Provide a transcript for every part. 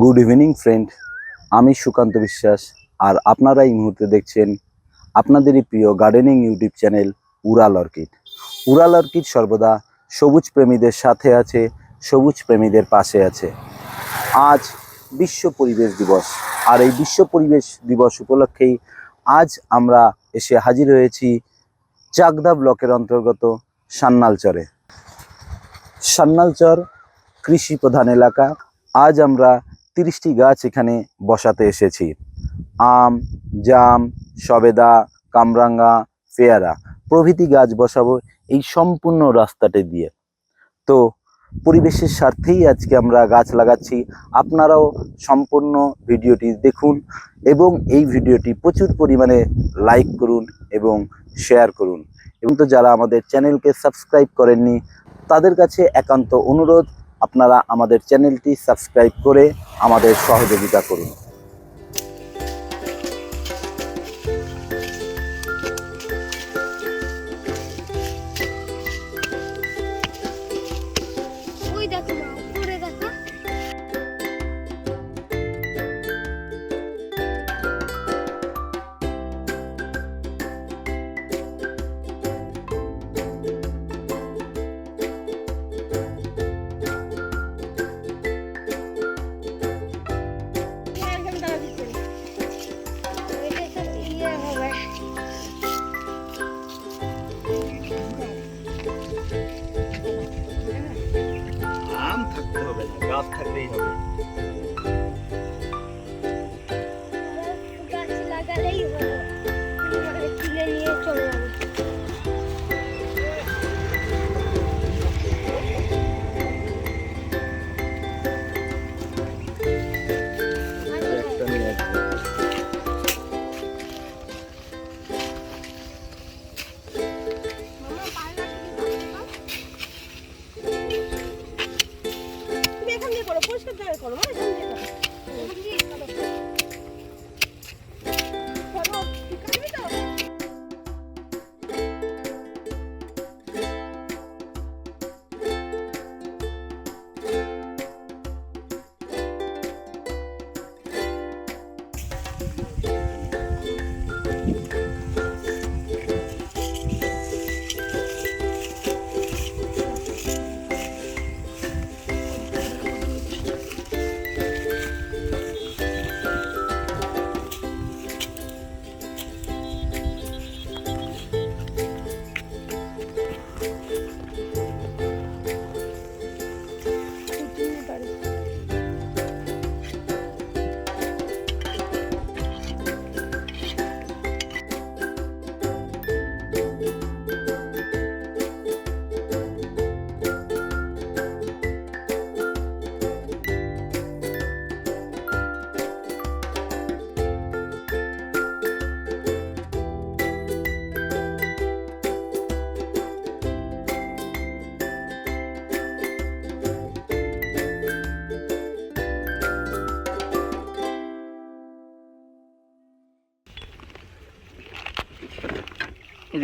Good evening friend আমি সুকান্ত বিশ্বাস, আর আপনারা এই মুহূর্তে দেখছেন আপনাদেরই প্রিয় gardening YouTube channel Ural orchid Ural orchid সর্বদা সবুজ প্রেমীদের সাথে আছে, সবুজ প্রেমীদের পাশে আছে। আজ বিশ্ব পরিবেশ দিবস, আর এই বিশ্ব পরিবেশ দিবস উপলক্ষেই আজ আমরা এসে হাজির হয়েছি চাকদা ব্লকের অন্তর্গত সান্নালচরে। সান্নালচর কৃষি প্রধান এলাকা, আজ আমরা তিরিশটি গাছ এখানে বসাতে এসেছি। আম, জাম, সবেদা, কামরাঙ্গা, পেয়ারা প্রভৃতি গাছ বসাবো এই সম্পূর্ণ রাস্তাটি দিয়ে। তো পরিবেশের স্বার্থেই আজকে আমরা গাছ লাগাচ্ছি। আপনারাও সম্পূর্ণ ভিডিওটি দেখুন এবং এই ভিডিওটি প্রচুর পরিমাণে লাইক করুন এবং শেয়ার করুন। এবং তো যারা আমাদের চ্যানেলকে সাবস্ক্রাইব করেননি, তাদের কাছে একান্ত অনুরোধ আপনারা আমাদের চ্যানেলটি সাবস্ক্রাইব করে আমাদের সহযোগিতা করুন।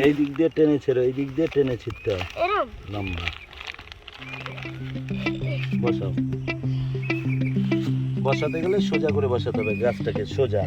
এই দিক দিয়ে টেনে ছেড়ো এই দিক দিয়ে টেনে ছিটতে হয়। লম্বা বসাও। বসাতে গেলে সোজা করে বসাতে হবে গাছটাকে সোজা।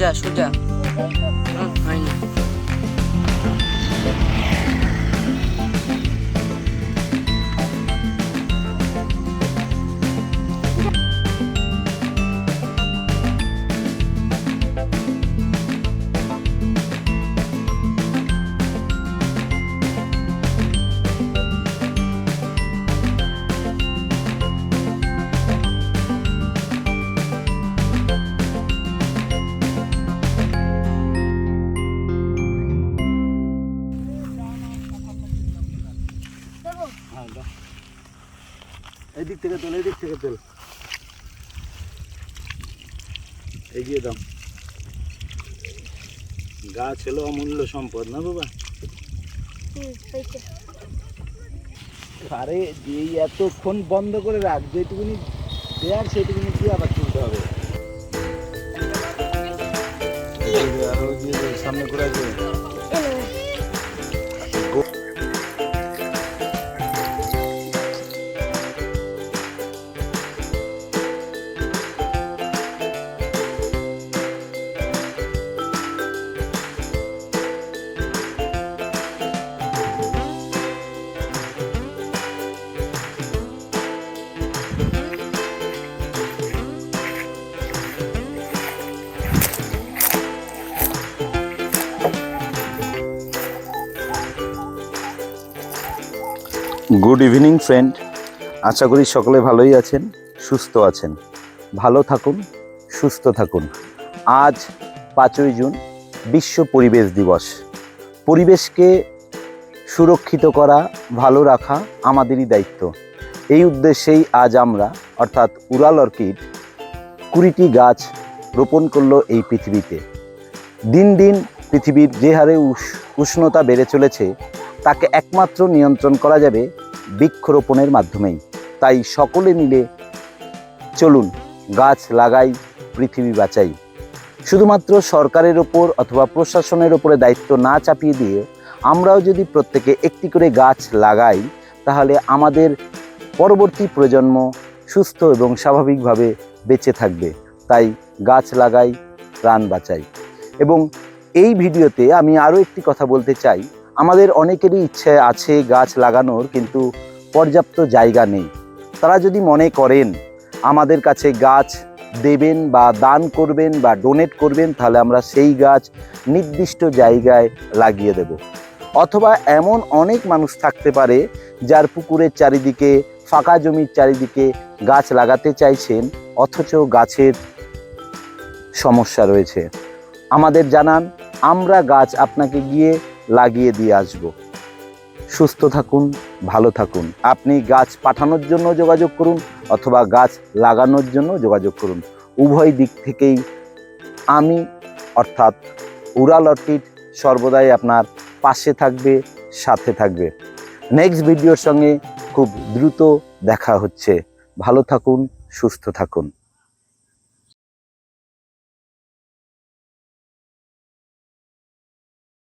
সোজা সোজা। থেকে তোল। এগিয়ে দাও। গাছ হলো অমূল্য সম্পদ না বাবা? আরে এই এতক্ষণ বন্ধ করে রাখ যেটুকুনি দেয়ার সেটুকুনি কি আবার তুলতে হবে। দিয়ে সামনে ঘুরে গুড ইভিনিং ফ্রেন্ড আশা করি সকলে ভালোই আছেন, সুস্থ আছেন। ভালো থাকুন, সুস্থ থাকুন। আজ পাঁচই জুন, বিশ্ব পরিবেশ দিবস। পরিবেশকে সুরক্ষিত করা, ভালো রাখা আমাদেরই দায়িত্ব। এই উদ্দেশ্যেই আজ আমরা, অর্থাৎ উরাল অর্কিড, কুড়িটি গাছ রোপণ করল এই পৃথিবীতে। দিন দিন পৃথিবীর যে হারে উষ- উষ্ণতা বেড়ে চলেছে, তাকে একমাত্র নিয়ন্ত্রণ করা যাবে বৃক্ষরোপণের মাধ্যমেই। তাই সকলে মিলে চলুন গাছ লাগাই, পৃথিবী বাঁচাই। শুধুমাত্র সরকারের ওপর অথবা প্রশাসনের ওপরে দায়িত্ব না চাপিয়ে দিয়ে আমরাও যদি প্রত্যেকে একটি করে গাছ লাগাই, তাহলে আমাদের পরবর্তী প্রজন্ম সুস্থ এবং স্বাভাবিকভাবে বেঁচে থাকবে। তাই গাছ লাগাই, প্রাণ বাঁচাই। এবং এই ভিডিওতে আমি আরও একটি কথা বলতে চাই। আমাদের অনেকেরই ইচ্ছে আছে গাছ লাগানোর, কিন্তু পর্যাপ্ত জায়গা নেই। তারা যদি মনে করেন, আমাদের কাছে গাছ দেবেন বা দান করবেন বা ডোনেট করবেন, তাহলে আমরা সেই গাছ নির্দিষ্ট জায়গায় লাগিয়ে দেব। অথবা এমন অনেক মানুষ থাকতে পারে, যার পুকুরের চারিদিকে, ফাঁকা জমির চারিদিকে গাছ লাগাতে চাইছেন, অথচ গাছের সমস্যা রয়েছে। আমাদের জানান, আমরা গাছ আপনাকে গিয়ে লাগিয়ে দিয়ে আসব। সুস্থ থাকুন, ভালো থাকুন। আপনি গাছ পাঠানোর জন্য যোগাযোগ করুন অথবা গাছ লাগানোর জন্য যোগাযোগ করুন। উভয় দিক থেকেই আমি, অর্থাৎ উড়াল অর্কিড, সর্বদাই আপনার পাশে থাকবে, সাথে থাকবে। নেক্সট ভিডিওর সঙ্গে খুব দ্রুত দেখা হচ্ছে। ভালো থাকুন, সুস্থ থাকুন।